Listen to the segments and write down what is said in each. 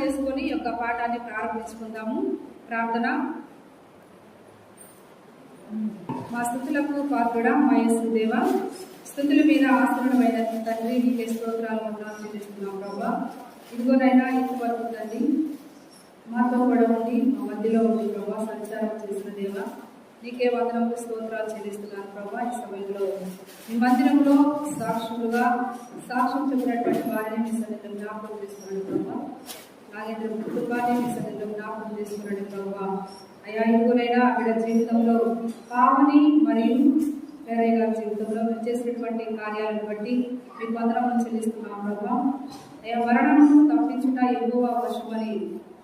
చేసుకొని యొక్క పాఠాన్ని ప్రారంభించుకుందాము. ప్రార్థన. మా స్థుతులకు పాత్రుడా మా యేసు దేవ స్థుతుల మీద ఆసరణమైన తండ్రి నీకే స్తోత్రాలు ఉన్నా చెల్లిస్తున్నాం ప్రభా. ఇదిగోనైనా ఇంతవరకు తండ్రి మాతో కూడా ఉండి మా మధ్యలో ఉండి ప్రభా సంచారం చేసిన దేవ నీకే వందనములు స్తోత్రాలు చెల్లిస్తున్నాను ప్రభా. ఈ సమయంలో మీ మందిరంలో సాక్షులుగా సాక్ష్యం చెప్పినటువంటి వారిని మీ సన్నిధిలో జ్ఞాపకం చేస్తున్నాను ప్రభా. నాగేంద్ర కుటుంబాన్ని మీ సన్నిధిలో జ్ఞాపకం చేసుకున్నాడు ప్రభా. అయ్యా ఇంకోనైనా ఆవిడ జీవితంలో పావని మరియు వేరే గారి జీవితంలో మీరు చేసినటువంటి కార్యాలను బట్టి మీకు వందనములు చెల్లిస్తున్నాం ప్రభా. అయ్యా మరణము తప్పించుట ఎక్కువ వశమని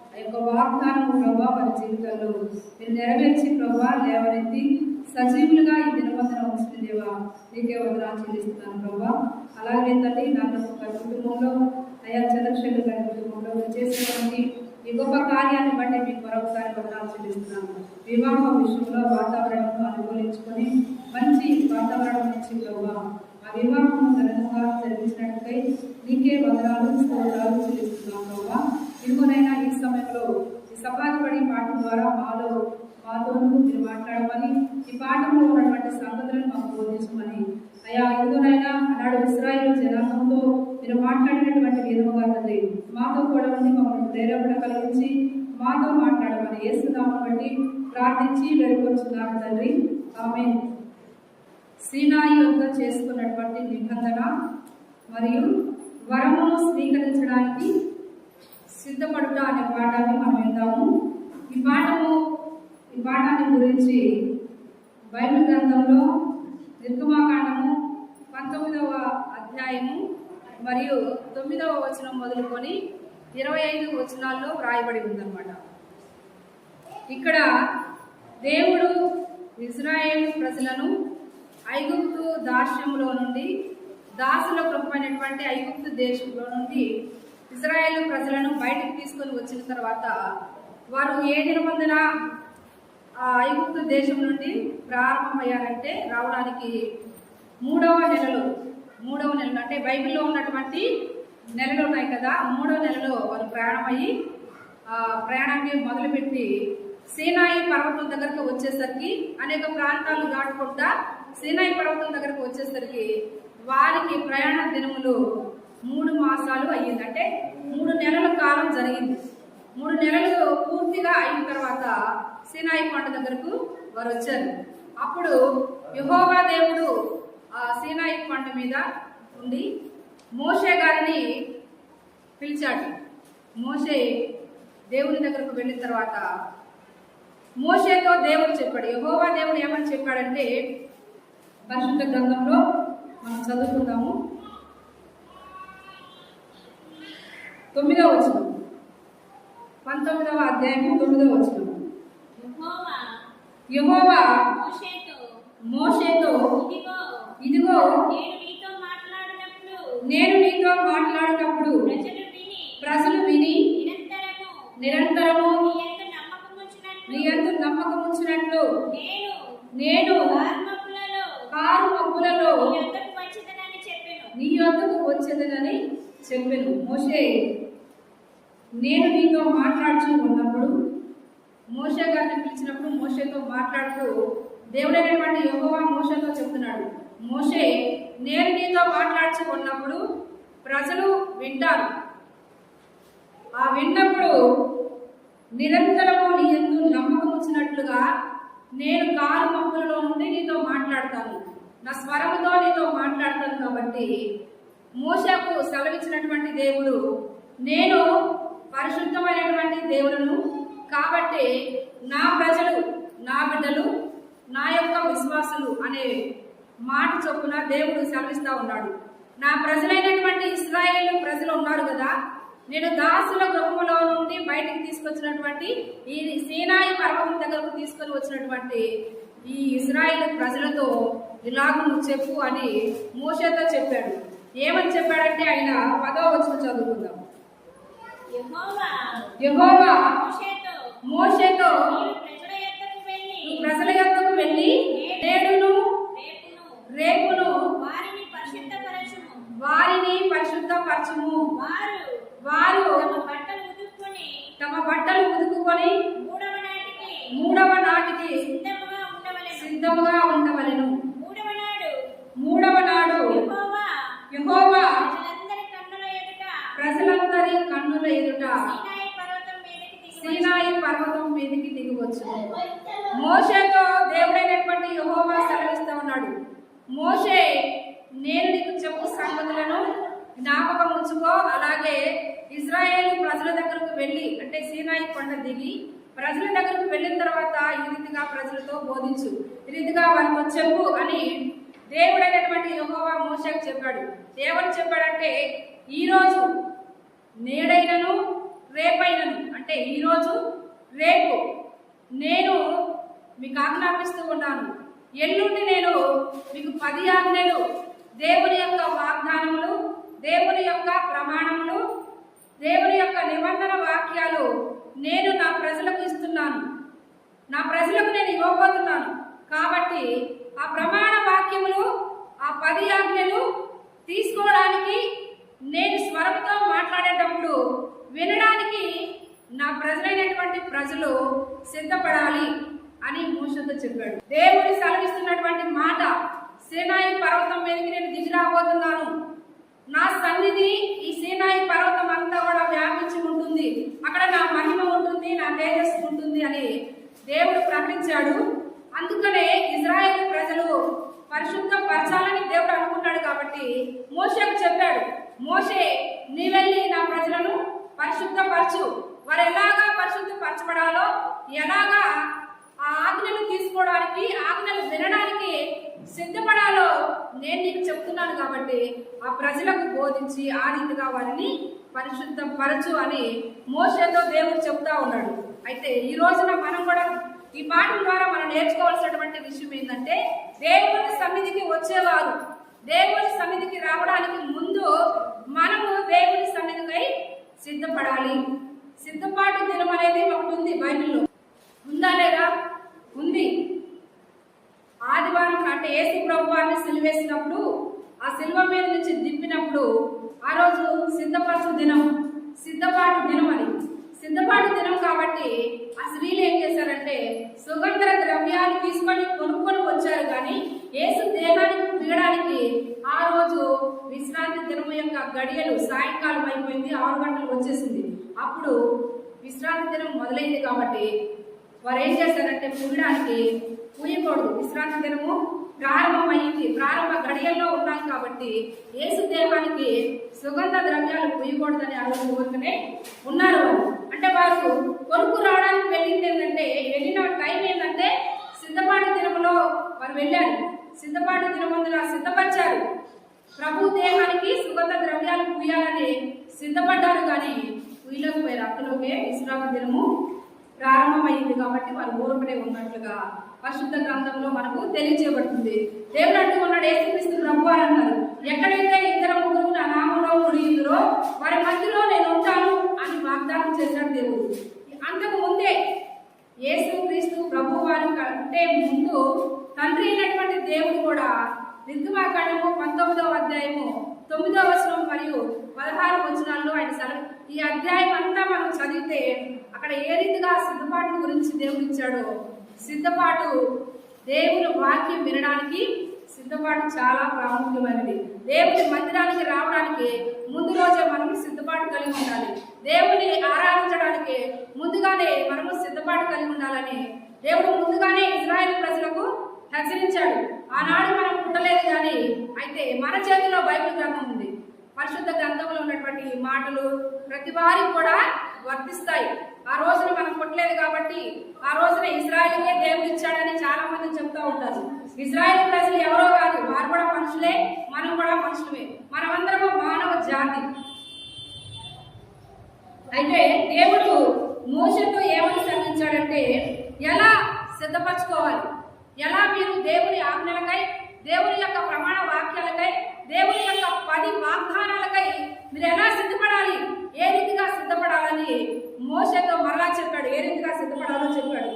ఆ యొక్క వాగ్దానం ప్రభా వారి జీవితంలో మీరు నెరవేర్చి ప్రభా లేవనెత్తి సజీవులుగా ఈ దినవందన ఉంచిన నీకే వందనాలు చెల్లిస్తున్నాను ప్రభా. అలాగే తల్లి నాకు కుటుంబంలో అయ్యా చంద్రశేఖర్ గారి కుటుంబంలో మీరు చేసినటువంటి ఈ గొప్ప కార్యాన్ని బట్టి మీకు మరొకసారి వందనాలు చెల్లిస్తున్నాను వివాహ విషయంలో వాతావరణం అనుకూలించుకొని మంచి వాతావరణం నుంచి ప్రభా ఆ వివాహం ఘనంగా జరిగించినట్టుకై నీకే వందనాలు స్తోత్రాలు చెల్లిస్తున్నాం ప్రభా. ఇదిగోనైనా ఈ సమయంలో ఈ సపాదపడి పాట ద్వారా మాలో మాతోనూ మీరు మాట్లాడమని ఈ పాఠంలో ఉన్నటువంటి సంగతులను మాకు బోధించమని అయా ఎందునైనా ఆనాడు ఇస్రాయిల్ జనాంగంతో మీరు మాట్లాడినటువంటి విధముగా తండ్రి మాతో కూడా ఉండి మమ్మల్ని ప్రేరేపణ కలిగించి మాతో మాట్లాడమని ఏసునామం బట్టి ప్రార్థించి వెళ్ళిపోతున్నాను తండ్రి. ఆమె సీనాయి వద్ద చేసుకున్నటువంటి నిబంధన మరియు వరమును స్వీకరించడానికి సిద్ధపడుట అనే పాఠాన్ని మనం విందాము. ఈ పాఠము ఈ పాఠాన్ని గురించి బైబిల్ గ్రంథంలో నిర్గమాకాండము పంతొమ్మిదవ అధ్యాయము మరియు తొమ్మిదవ వచనం మొదలుకొని ఇరవై ఐదు వచనాల్లో వ్రాయబడి ఉందన్నమాట. ఇక్కడ దేవుడు ఇజ్రాయేల్ ప్రజలను ఐగుప్తు దాస్యంలో నుండి దాసుల కృపమైనటువంటి ఐగుప్తు దేశంలో నుండి ఇజ్రాయేల్ ప్రజలను బయటకు తీసుకొని వచ్చిన తర్వాత వారు ఏ నిబంధన ఐగుప్తు దేశం నుండి ప్రారంభమయ్యారంటే రావడానికి మూడవ నెలలో. మూడవ నెలలో. అంటే బైబిల్లో ఉన్నటువంటి నెలలు ఉన్నాయి కదా. మూడవ నెలలో వారు ప్రయాణమయ్యి ప్రయాణాన్ని మొదలుపెట్టి సీనాయి పర్వతం దగ్గరకు వచ్చేసరికి అనేక ప్రాంతాలు దాటుకుంటా సీనాయి పర్వతం దగ్గరకు వచ్చేసరికి వారికి ప్రయాణ దినములు మూడు మాసాలు అయ్యింది. అంటే మూడు నెలల కాలం జరిగింది. మూడు నెలలు పూర్తిగా అయిన తర్వాత సీనాయి కొండ దగ్గరకు వారు వచ్చారు. అప్పుడు యహోవా దేవుడు ఆ సీనాయి కొండ మీద ఉండి మోషే గారిని పిలిచాడు. మోషే దేవుని దగ్గరకు వెళ్ళిన తర్వాత మోషేతో దేవుడు చెప్పాడు. యహోవా దేవుడు ఏమని చెప్పాడంటే పరిశుద్ధ గ్రంథంలో మనం చదువుకుందాము. తొమ్మిదవ వచ్చిన పంతొమ్మిదవ అధ్యాయం తొమ్మిదవ వచ్చిన యహోవా మోషేతో ఇదిగో నేను నీతో మాట్లాడినప్పుడు ప్రజలు విని నిరంతరము నీ నమ్మకముంచినట్లు నమ్మకం ఉంచినట్లు నేను కారు మబ్బులలో నీ యొద్దకు వచ్చేదనని చెప్పెను. మోషే నేను నీతో మాట్లాడుతూ ఉన్నప్పుడు మోషే గారిని పిలిచినప్పుడు మోషేతో మాట్లాడుతూ దేవుడైనటువంటి యోగవా మోషేతో చెప్తున్నాడు మోషే నేను నీతో మాట్లాడుచు ఉన్నప్పుడు ప్రజలు వింటారు. ఆ విన్నప్పుడు నిరంతరము నీ ఎందు నమ్మకం వచ్చినట్లుగా నేను కారు మబ్బులలో నుండి నీతో మాట్లాడతాను. నా స్వరముతో నీతో మాట్లాడతాను కాబట్టి మోషకు సెలవిచ్చినటువంటి దేవుడు నేను పరిశుద్ధమైనటువంటి దేవులను కాబట్టి నా ప్రజలు నా బిడ్డలు నా యొక్క విశ్వాసులు అనే మాట చొప్పున దేవుడు సెలవిస్తా ఉన్నాడు. నా ప్రజలైనటువంటి ఇస్రాయేల్ ప్రజలు ఉన్నారు కదా నేను దాసుల గృహములో నుండి బయటికి తీసుకొచ్చినటువంటి ఈ సీనాయి పర్వతం దగ్గరకు తీసుకొని వచ్చినటువంటి ఈ ఇజ్రాయేల్ ప్రజలతో ఇలాగ నువ్వు చెప్పు అని మోషతో చెప్పాడు. ఏమని చెప్పాడంటే ఆయన పదో వచ్చిన చదువుకుందాం. యెహోవా యెహోవా మోషేతో మోషేతో నీవు ప్రజల యొద్దకు వెళ్ళి నువ్వు ప్రజల యొద్దకు వెళ్ళి నేడును రేపును రేపును వారిని పరిశుద్ధపరచుము వారిని పరిశుద్ధపరచుము వారు వారు తమ బట్టలు ఉదుక్కొని అందరి కన్నుల ఎదుట సీనాయి పర్వతం మీదకి దిగి సీనాయి పర్వతం మీదకి దిగవచ్చు మోషేతో దేవుడైనటువంటి యహోవా సెలవిస్తూ ఉన్నాడు. మోషే నేను నీకు చెప్పు సంగతులను జ్ఞాపకం ఉంచుకో. అలాగే ఇజ్రాయేల్ ప్రజల దగ్గరకు వెళ్ళి అంటే సీనాయి కొండ దిగి ప్రజల దగ్గరకు వెళ్ళిన తర్వాత ఈ రీతిగా ప్రజలతో బోధించు. ఈ రీతిగా వాళ్ళతో చెప్పు అని దేవుడైనటువంటి యహోవా మోషకు చెప్పాడు. దేవుడు చెప్పాడంటే ఈరోజు నేడైనను రేపైనను అంటే ఈరోజు రేపు నేను మీకు ఆజ్ఞాపిస్తూ ఉన్నాను. ఎల్లుండి నేను మీకు పది ఆజ్ఞలు. దేవుని యొక్క వాగ్దానములు దేవుని యొక్క ప్రమాణములు దేవుని యొక్క నిబంధన వాక్యాలు నేను నా ప్రజలకు ఇస్తున్నాను. నా ప్రజలకు నేను ఇవ్వబోతున్నాను. కాబట్టి ఆ ప్రమాణ వాక్యములు ఆ పది ఆజ్ఞలు తీసుకోవడానికి నేను స్వరంతో మాట్లాడేటప్పుడు వినడానికి నా ప్రజలైనటువంటి ప్రజలు సిద్ధపడాలి. అని మోసతో చెప్పాడు. దేవుడి సెలవిస్తున్నటువంటి మాట సేనాయి పర్వతం మీదకి నేను దిగి రాబోతున్నాను. నా సన్నిధి ఈ సేనాయి పర్వతం అంతా కూడా వ్యాపించి ఉంటుంది. అక్కడ నా మహిమ ఉంటుంది నా తేజస్సు ఉంటుంది అని దేవుడు ప్రకటించాడు. అందుకనే ఇజ్రాయేల్ ప్రజలు పరిశుద్ధం పరచాలని దేవుడు అనుకున్నాడు కాబట్టి మోషకు చెప్పాడు మోషే నీ వెళ్ళి నా ప్రజలను పరిశుద్ధపరచు. వారు ఎలాగా పరిశుద్ధ పరచబడాలో ఎలాగా ఆ ఆజ్ఞలు తీసుకోవడానికి ఆజ్ఞలు వినడానికి సిద్ధపడాలో నేను నీకు చెప్తున్నాను కాబట్టి ఆ ప్రజలకు బోధించి ఆ రీతిగా వారిని పరిశుద్ధపరచు అని మోషతో దేవుడు చెప్తా ఉన్నాడు. అయితే ఈ రోజున మనం కూడా ఈ పాఠం ద్వారా మనం నేర్చుకోవాల్సినటువంటి విషయం ఏంటంటే దేవుని సన్నిధికి వచ్చేవారు దేవుని సన్నిధికి రావడానికి ముందు మనము దేవుని సన్నిధికై సిద్ధపడాలి. సిద్ధపాటు దినం అనేది ఒకటి ఉంది బైబిల్లో. ఉందా లేదా? ఉంది. ఆదివారం అంటే యేసు ప్రభువాన్ని సిలివేసినప్పుడు ఆ సిలువ మీద నుంచి దింపినప్పుడు ఆ రోజు సిద్ధపరచు దినం సిద్ధపాటు దినం అని సిద్ధపాటు దినం కాబట్టి ఆ స్త్రీలు ఏం చేశారంటే సుగంధ ద్రవ్యాలు తీసుకొని కొనుక్కొని వచ్చారు. కానీ యేసు దేహానికి తీయడానికి ఆ రోజు విశ్రాంతి దినం యొక్క గడియలు సాయంకాలం అయిపోయింది ఆరు గంటలు వచ్చేసింది. అప్పుడు విశ్రాంతి దినం మొదలైంది కాబట్టి వారు ఏం చేశారంటే పూయడానికి పూయకూడదు. విశ్రాంతి దినము ప్రారంభమైంది. ప్రారంభ గడియల్లో ఉన్నాం కాబట్టి ఏసు దేహానికి సుగంధ ద్రవ్యాలు పూయకూడదని ఆ ఉన్నారు వారు అంటే వారు కొనుక్కు రావడానికి వెళ్ళింది ఏంటంటే వెళ్ళిన టైం ఏంటంటే సిద్ధపాటి దినములో వారు వెళ్ళారు. సిద్ధపాటి దినమందున సిద్ధపరిచారు. ప్రభు దేహానికి సుగంధ ద్రవ్యాలు పూయాలని సిద్ధపడ్డారు కానీ పూయలోకి పోయారు అక్కలోకే విశ్రాంతి దినము ప్రారంభమైంది కాబట్టి వారు ఊరపడే ఉన్నట్లుగా పరిశుద్ధ గ్రంథంలో మనకు తెలియజేయబడుతుంది. దేవుడు అంటూ ఉన్నాడు ఏసుక్రీస్తు ప్రభు అని అన్నారు. ఎక్కడైతే ఇద్దరు ముగ్గురు నా నామంలో ముడియుందో వారి మధ్యలో నేను ఉంటాను అని వాగ్దానం చేశాడు దేవుడు. అంతకు ముందే యేసుక్రీస్తు ప్రభు వారి కంటే ముందు తండ్రి అయినటువంటి దేవుడు కూడా నిర్గమాకాండము పంతొమ్మిదవ అధ్యాయము తొమ్మిదవ వచనం మరియు పదహారు వచనాల్లో ఆయన సెలవు ఈ అధ్యాయం అంతా మనం చదివితే అక్కడ ఏ రీతిగా సిద్ధపాటు గురించి దేవుడు ఇచ్చాడో సిద్ధపాటు దేవుని వాక్యం వినడానికి సిద్ధపాటు చాలా ప్రాముఖ్యమైనది. దేవుని మందిరానికి రావడానికి ముందు రోజే మనము సిద్ధపాటు కలిగి ఉండాలి. దేవుని ఆరాధించడానికి ముందుగానే మనము సిద్ధపాటు కలిగి ఉండాలని దేవుడు ముందుగానే ఇజ్రాయెల్ ప్రజలకు హెచ్చరించాడు. ఆనాడు మనం పుట్టలేదు కానీ అయితే మన చేతిలో బైబిల్ గ్రంథం ఉంది. పరిశుద్ధ గ్రంథంలో ఉన్నటువంటి మాటలు ప్రతి వారికి కూడా వర్తిస్తాయి. ఆ రోజున మనం పుట్టలేదు కాబట్టి ఆ రోజున ఇజ్రాయెల్కే దేవుడు ఇచ్చాడని చాలా మంది చెప్తా ఉంటారు. ఇజ్రాయెల్ ప్రజలు ఎవరో కాదు వారు కూడా మనుషులే మనం కూడా మనుషులమే. మనమందరము మానవ జాతి. అయితే దేవుడు మోసతో ఏమని శ్రమించాడంటే ఎలా సిద్ధపరచుకోవాలి? ఎలా మీరు దేవుని ఆజ్ఞలకై దేవుని యొక్క ప్రమాణ వాక్యాలకై దేవుని యొక్క పది వాగ్దానాలకై మీరు ఎలా సిద్ధపడాలి? ఏ రీతిగా సిద్ధపడాలని మోసతో మరలా చెప్పాడు. ఏ రీతిగా సిద్ధపడాలో చెప్పాడు.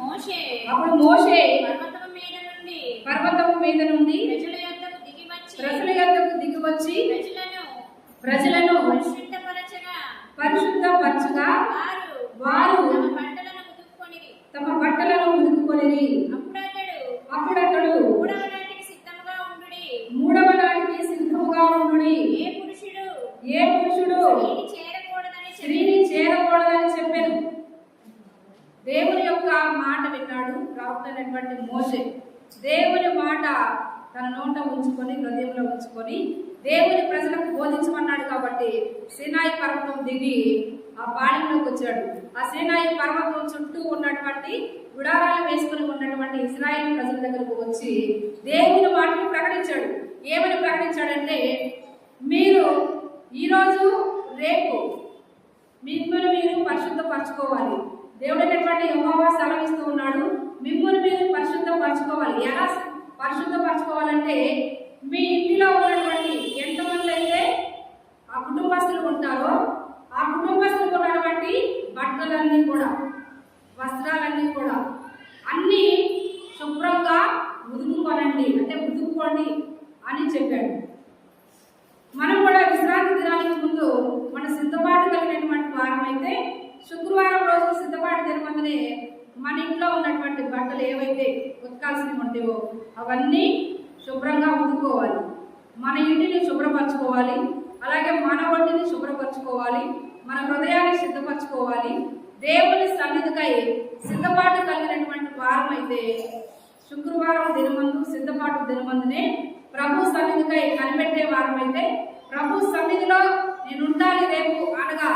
మోషే అప్పుడు మోషే దుర్యోధనుడి ఏ పురుషుడు ఏ పురుషుడు స్త్రీని చేరకూడదని చెప్పాను. దేవుని యొక్క మాట విన్నాడు రావుతున్నటువంటి మోసే దేవుని మాట తన నోట ఉంచుకొని హృదయంలో ఉంచుకొని దేవుని ప్రజలకు బోధించమన్నాడు కాబట్టి సినాయి పర్వతం దిగి ఆ పాళెంలోకి వచ్చాడు. ఆ సినాయి పర్వతం చుట్టూ ఉన్నటువంటి గుడారాలు వేసుకుని ఉన్నటువంటి ఇస్రాయేల్ ప్రజల దగ్గరకు వచ్చి దేవుని మాటను ప్రకటించాడు. ఏమని ప్రకటించాడంటే మీరు ఈరోజు రేపు మిమ్మల్ని మీరు పరిశుద్ధపరచుకోవాలి. దేవుడు అనేటువంటి యువవా సెలవిస్తూ ఉన్నాడు మిమ్మల్ని మీరు పరిశుద్ధపరచుకోవాలి. ఎలా పరిశుద్ధపరచుకోవాలంటే మీ ఇంటిలో ఉన్నటువంటి ఎంతమంది అయితే ఆ కుటుంబస్తులు ఉంటారో ఆ కుటుంబస్తులు ఉన్నటువంటి బట్టలన్నీ కూడా వస్త్రాలన్నీ కూడా అన్నీ శుభ్రంగా ఉదుకుకోనండి అంటే ఉదుముకోండి అని చెప్పాడు. మనం కూడా విశ్రాంతి దినానికి ముందు మన సిద్ధపాటు కలిగినటువంటి వారం అయితే శుక్రవారం రోజు సిద్ధపాటు దినమందునే మన ఇంట్లో ఉన్నటువంటి బట్టలు ఏవైతే ఉతకాల్సినవి ఉంటాయో అవన్నీ శుభ్రంగా ఉతుకోవాలి మన ఇంటిని శుభ్రపరచుకోవాలి. అలాగే మన ఒంటిని శుభ్రపరచుకోవాలి. మన హృదయాన్ని సిద్ధపరచుకోవాలి. దేవుని సన్నిధికై సిద్ధపాటు కలిగినటువంటి వారం అయితే శుక్రవారం దినమందు సిద్ధపాటు దినమందునే ప్రభు సన్నిధికై కనిపెట్టే వారం అయితే ప్రభు సన్నిధిలో నేను ఉండాలి రేపు అనగా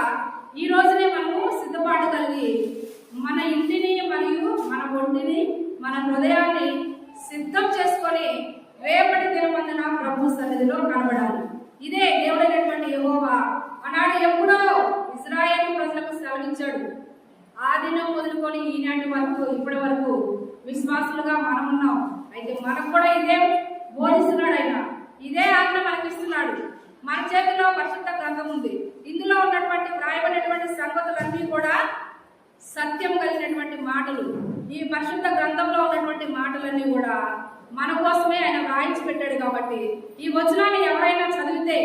ఈ రోజునే మనము సిద్ధపాటు కలిగి మన ఇంటిని మరియు మన ఒంటిని మన హృదయాన్ని సిద్ధం చేసుకొని రేపటి దినమందున ప్రభు సన్నిధిలో కనబడాలి. ఇదే దేవుడైనటువంటి యహోవా ఆనాడు ఎప్పుడో ఇజ్రాయేల్ ప్రజలకు సెలవిచ్చాడు. ఆ దినం మొదలుకొని ఈనాటి వరకు ఇప్పటి వరకు విశ్వాసులుగా మనం ఉన్నాం అయితే మనకు కూడా ఇదే బోధిస్తున్నాడు ఆయన ఇదే ఆజ్ఞ మనకిస్తున్నాడు. మన చేతిలో పరిశుద్ధ గ్రంథం ఉంది. ఇందులో ఉన్నటువంటి వ్రాయబడినటువంటి సంగతులన్నీ కూడా సత్యం కలిగినటువంటి మాటలు. ఈ పరిశుద్ధ గ్రంథంలో ఉన్నటువంటి మాటలన్నీ కూడా మన కోసమే ఆయన వ్రాయించి పెట్టాడు కాబట్టి ఈ వచనాన్ని ఎవరైనా చదివితే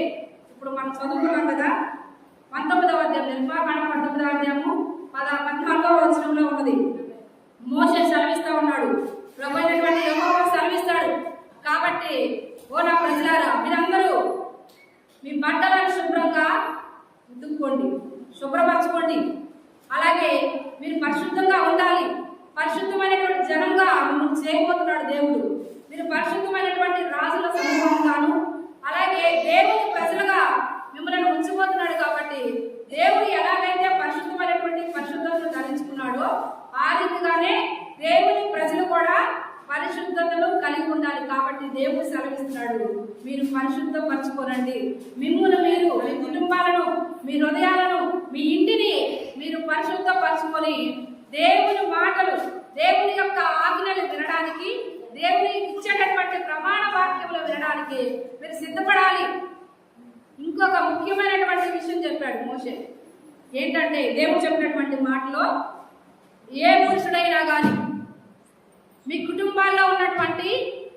ఇప్పుడు మనం చదువుకున్నాం కదా పంతొమ్మిదవ అధ్యాయం నిర్మాణ పంతొమ్మిదవ అధ్యాయము పద పద్నాలుగవ వచనంలో ఉన్నది. మోసే సెలవిస్తా ఉన్నాడు. ప్రభు అయినటువంటి యెహోవా సెలవిస్తాడు. కాబట్టి ఓ నా ప్రజలారా మీరందరూ మీ బట్టలను శుభ్రంగా ఉతుక్కోండి శుభ్రపరచుకోండి. అలాగే మీరు పరిశుద్ధంగా ఉండాలి. పరిశుద్ధమైనటువంటి జనంగా మిమ్మల్ని చేయబోతున్నాడు దేవుడు. మీరు పరిశుద్ధమైనటువంటి రాజుల సమూహంగాను అలాగే దేవుని ప్రజలుగా మిమ్మల్ని ఉంచబోతున్నాడు కాబట్టి దేవుడు ఎలాగైతే పరిశుద్ధమైనటువంటి పరిశుద్ధతను ధరించుకున్నాడో ఆ రీతిగానే దేవుని ప్రజలు కూడా పరిశుద్ధతను కలిగి ఉండాలి కాబట్టి దేవుడు సెలవిస్తున్నాడు మీరు పరిశుద్ధపరచుకోనండి మిమ్మును మీరు మీ కుటుంబాలను మీ హృదయాలను మీ ఇంటిని మీరు పరిశుద్ధపరచుకొని దేవుని మాటలు దేవుని యొక్క ఆజ్ఞలు వినడానికి దేవుని ఇచ్చేటటువంటి ప్రమాణ వాక్యములు మీరు సిద్ధపడాలి. ఇంకొక ముఖ్యమైనటువంటి విషయం చెప్పాడు మోషే. ఏంటంటే దేవుడు చెప్పినటువంటి మాటలో ఏ పురుషుడైనా కానీ మీ కుటుంబాల్లో ఉన్నటువంటి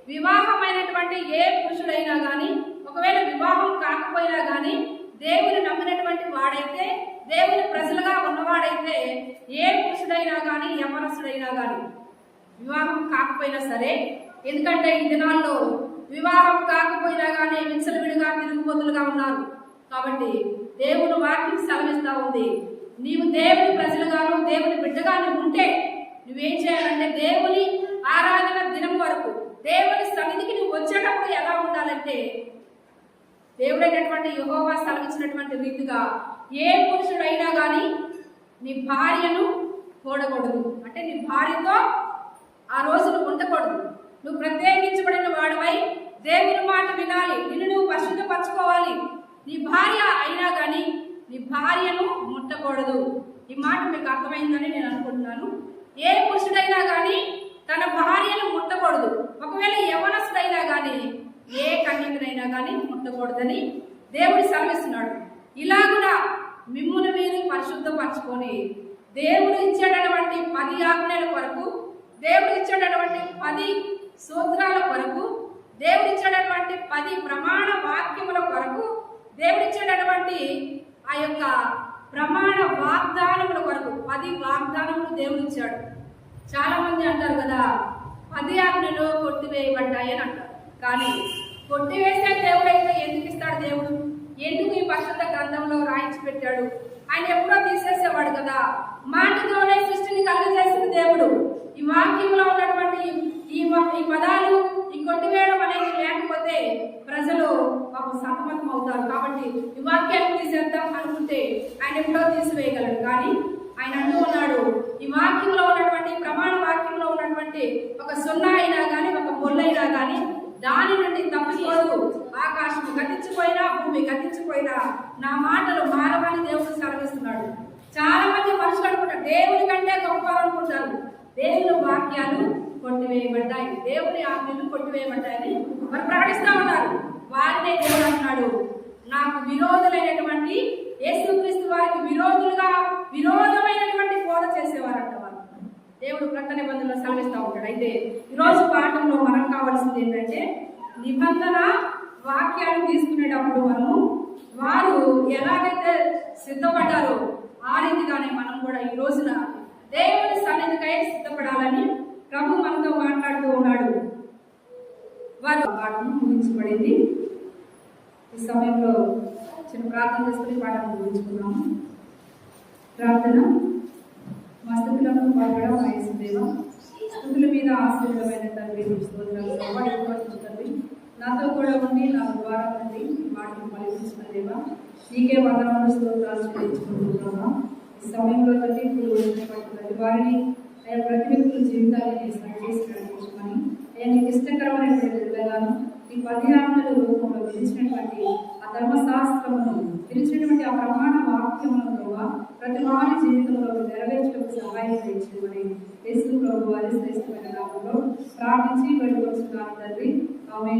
వివాహమైనటువంటి ఏ పురుషుడైనా కానీ ఒకవేళ వివాహం కాకపోయినా కానీ దేవుని నమ్మినటువంటి వాడైతే దేవుని ప్రజలుగా ఉన్నవాడైతే ఏ పురుషుడైనా కానీ యవనస్తుడైనా కానీ వివాహం కాకపోయినా సరే ఎందుకంటే ఈ దినాల్లో వివాహం కాకపోయినా కానీ విచ్చలవిడిగా తిరుగుబోతులుగా ఉన్నారు. కాబట్టి దేవుని వాక్యం సెలవిస్తా ఉంది. నీవు దేవుని ప్రజలుగాను దేవుని బిడ్డగాను ఉంటే నువ్వేం చేయాలంటే దేవుని ఆరాధన దినం వరకు దేవుని సన్నిధికి నువ్వు వచ్చేటప్పుడు ఎలా ఉండాలంటే దేవుడైనటువంటి యహోవా సెలవిచ్చినటువంటి రీతిగా ఏ పురుషుడైనా కానీ నీ భార్యను కూడకూడదు. అంటే నీ భార్యతో ఆ రోజును ఉండకూడదు. నువ్వు ప్రత్యేకించబడిన వాడవై దేవుని మాట వినాలి. నిన్ను నువ్వు పరిశుద్ధపరచుకోవాలి. నీ భార్య అయినా కానీ నీ భార్యను ముట్టకూడదు. ఈ మాట మీకు అర్థమైందని నేను అనుకుంటున్నాను. ఏ పురుషుడైనా కానీ తన భార్యను ముట్టకూడదు. ఒకవేళ యవనస్తుడైనా కానీ ఏ కన్యకనైనా కానీ ముట్టకూడదని దేవుడు సెలవిస్తున్నాడు. ఇలా కూడా మిమ్మును మీరు పరిశుద్ధపరచుకొని దేవుడు ఇచ్చేటటువంటి పది ఆజ్ఞల కొరకు దేవుడు ఇచ్చేటటువంటి పది సూత్రాల కొరకు దేవుడిచ్చేటటువంటి పది ప్రమాణ వాక్యముల కొరకు దేవుడిచ్చేటటువంటి ఆ యొక్క ప్రమాణ వాగ్దానముల కొరకు పది వాగ్దానములు దేవుడిచ్చాడు. చాలా మంది అంటారు కదా పది ఆజ్ఞలు కొట్టివేయబడ్డాయి అని అంటారు. కానీ కొట్టివేసే దేవుడైతే ఎందుకు ఇస్తాడు దేవుడు? ఎందుకు ఈ పరిశుద్ధ గ్రంథంలో రాయించి పెట్టాడు ఆయన ఎప్పుడో తీసేసేవాడు కదా. మాటతోనే సృష్టిని కలుగజేసిన దేవుడు. ఈ వాక్యంలో ఉన్నటువంటి ఈ ఈ పదాలు ఈ కొట్టివేయడం అనేది లేకపోతే ప్రజలు మాకు సతమతం అవుతారు. కాబట్టి ఈ వాక్యాన్ని తీసేద్దాం అనుకుంటే ఆయన ఎప్పుడో తీసివేయగలడు. కానీ ఆయన అంటూ ఉన్నాడు ఈ వాక్యంలో ఉన్నటువంటి ప్రమాణ వాక్యంలో ఉన్నటువంటి ఒక సున్నా అయినా కానీ ఒక మొల్లైనా కానీ దాని నుండి తప్పిపోదు. ఆకాశం గతించిపోయినా భూమి గతించిపోయినా నా మాటలు మారవని దేవుడు సెలవిస్తున్నాడు. చాలా మంది మనుషులు అనుకుంటారు దేవుని కంటే గొప్ప అనుకుంటారు. దేవుని వాక్యాలు కొట్టివేయబడ్డాయి. దేవుని ఆజ్ఞలు కొట్టివేయబడ్డాయని మరి ప్రకటిస్తా ఉన్నారు. వారినే దేవుడు అంటున్నాడు. నాకు విరోధులైనటువంటి యేసుక్రీస్తు వారికి విరోధులుగా విరోధమైనటువంటి బోధ చేసేవారంట దేవుడు క్రొత్త నిబంధనలు సెలవిస్తూ ఉంటాడు. అయితే ఈరోజు పాఠంలో మనం కావాల్సింది ఏంటంటే నిబంధన వాక్యాలు తీసుకునేటప్పుడు మనము వారు ఎలాగైతే సిద్ధపడ్డారో ఆ రీతిగానే మనం కూడా ఈ రోజున దేవుని సన్నిధికై సిద్ధపడాలని ప్రభు మనతో మాట్లాడుతూ ఉన్నాడు. వారు పాఠం ముగించబడింది. ఈ సమయంలో చిన్న ప్రార్థన చేసుకుని పాఠం ముగించుకున్నాము ప్రార్థన. మా స్థుతులను పాల్గొడ వయసుదేవ స్థుతుల మీద ఆశీర్వదమైన తండ్రి నీకు స్తోత్రాలు ఎక్కువ తండ్రి నాతో కూడా ఉండి నా ద్వారా నుండి వాటిని ఫలించిన దేవా నీకే వందనాలు స్తోత్రాలు చెల్లించుకుంటున్నామా? ఈ సమయంలో తండ్రి ఇప్పుడు వచ్చినటువంటి ప్రతి వారిని ఆయా ప్రతి వ్యక్తుల జీవితాన్ని చేసి నడిపించుకొని అయ్యా నీకు ఇష్టకరమైనటువంటి విధంగాను ఈ పదిహారుల రూపంలో విధించినటువంటి ధర్మశాస్త్రమును విధించినటువంటి ఆ ప్రమాణ వాక్యములను ప్రభావ ప్రతి వారి జీవితంలో నెరవేర్చడానికి సహాయం చేయించమని యేసు ప్రభు వారి శ్రేష్టమైన నామంలో ప్రార్థించి వెళ్ళి తండ్రి. ఆమె